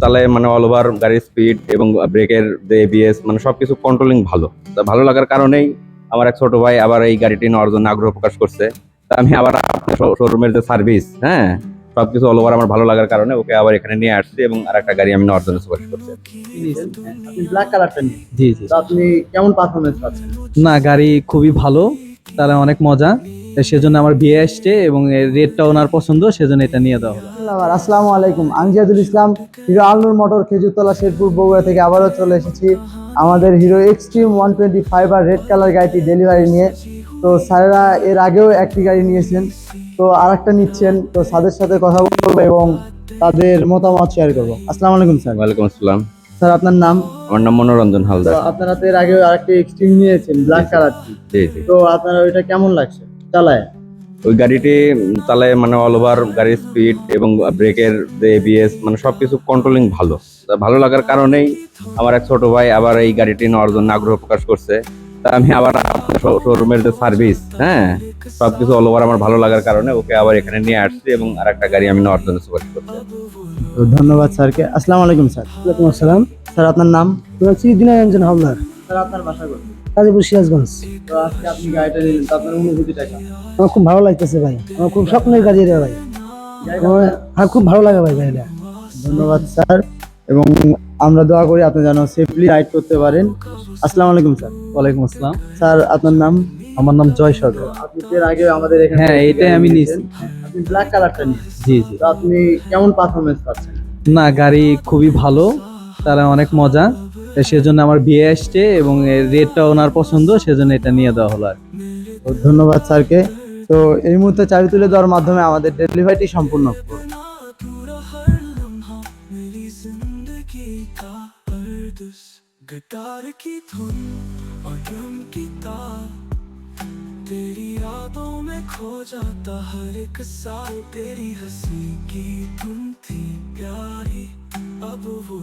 তাহলে মানে all over গাড়ির স্পিড এবং ব্রেকের যে এবিএস মানে সবকিছু কন্ট্রোলিং ভালো। তা ভালো লাগার কারণেই আমার এক ছোট ভাই আবার এই গাড়িটি নেওয়ার জন্য আগ্রহ প্রকাশ করছে। তা আমি আবার শোরুমের যে সার্ভিস হ্যাঁ সবকিছু অল ওভার আমার ভালো লাগার কারণে ওকে আবার এখানে নিয়ে আসছি এবং আর একটা গাড়ি আমি নেওয়ার জন্য সুপারিশ করছি। ব্ল্যাক কালারটা জি জি। আপনি কেমন পারফরমেন্স পাচ্ছেন? না গাড়ি খুবই ভালো তারা অনেক মজা। সেজন্য আমার বিয়ে আসছে এবং রেটটা ওনার পছন্দ সেজন্য এটা নিয়ে দেওয়া হলো। আবার আসসালামু আলাইকুম। আমি জিয়াদুল ইসলাম হিরো আলনুর মোটর খেজুরতলা শেরপুর বগুড়া থেকে আবারও চলে এসেছি। আমাদের Hero Xtreme one twenty five আর রেড কালার গাড়িটি ডেলিভারি নিয়ে। তো স্যারেরা এর আগেও একটি গাড়ি নিয়েছেন। তো আর একটা নিচ্ছেন তো স্যারের সাথে কথা বলব এবং তাদের মতামত শেয়ার করব। আসসালামু আলাইকুম স্যার। ওয়ালাইকুম আসসালাম। স্যার আপনার নাম? আমার নাম মনোরঞ্জন হালদার। আপনারা তো এর আগেও আরেকটি এক্সট্রিম নিয়েছেন ব্ল্যাক কালারটি তো আপনারা ওইটা কেমন লাগছে? চালায় ওই গাড়িটি চালায় মানে অল ওভার গাড়ির স্পিড এবং ব্রেকের যে এবিএস মানে সবকিছু কন্ট্রোলিং ভালো। ভালো লাগার কারণেই আমার এক ছোট ভাই আবার এই গাড়িটি নেওয়ার জন্য আগ্রহ প্রকাশ করছে। তা আমি আবার শোরুমের যে সার্ভিস হ্যাঁ সব কিছু অল ওভার আমার ভালো লাগার কারণে ওকে আবার এখানে নিয়ে আসছি এবং আর একটা গাড়ি আমি নেওয়ার জন্য সুপারিশ করছি। ধন্যবাদ স্যারকে। আসসালামু আলাইকুম স্যার। ওয়ালাইকুম আসসালাম। স্যার আপনার নাম? বলছি দিনা রঞ্জন হালদার। স্যার আপনার বাসা কোথায়? কাজীপুর সিরাজগঞ্জ। তো আজকে আপনি গাড়িটা নিলেন তো আপনার অনুভূতিটা কেমন? আমার খুব ভালো লাগতেছে ভাই। আমার খুব স্বপ্নের গাড়ি রে ভাই। আমার হ্যাঁ খুব ভালো লাগে ভাই গাড়িটা। ধন্যবাদ স্যার। এবং আমরা দোয়া করি আপনি যেন সেফলি রাইড করতে পারেন। আসসালামু আলাইকুম স্যার। ওয়ালাইকুম আসসালাম। স্যার আপনার নাম? আমার নাম জয় সরকার। আপনি এর আগে আমাদের এখানে হ্যাঁ, এটাই আমি নিয়েছেন। নিয়েছি। আপনি ব্ল্যাক কালারটা নিয়েছেন। জি জি। তো আপনি কেমন পারফরমেন্স পাচ্ছেন? না গাড়ি খুবই ভালো। তারা অনেক মজা। সেজন্য আমার বিয়ে আসছে এবং রেটটা ওনার পছন্দ সেজন্য এটা নিয়ে দেওয়া হলো আর কি। তো ধন্যবাদ স্যারকে তো এই মুহূর্তে চাবি তুলে দেওয়ার মাধ্যমে আমাদের ডেলিভারিটি সম্পূর্ণ করব मेरी जिंदगी का अर्दस गिटार की धुन और ड्रम की तार तेरी यादों में खो जाता हर एक साल तेरी हंसी की धुन थी प्यारी अब वो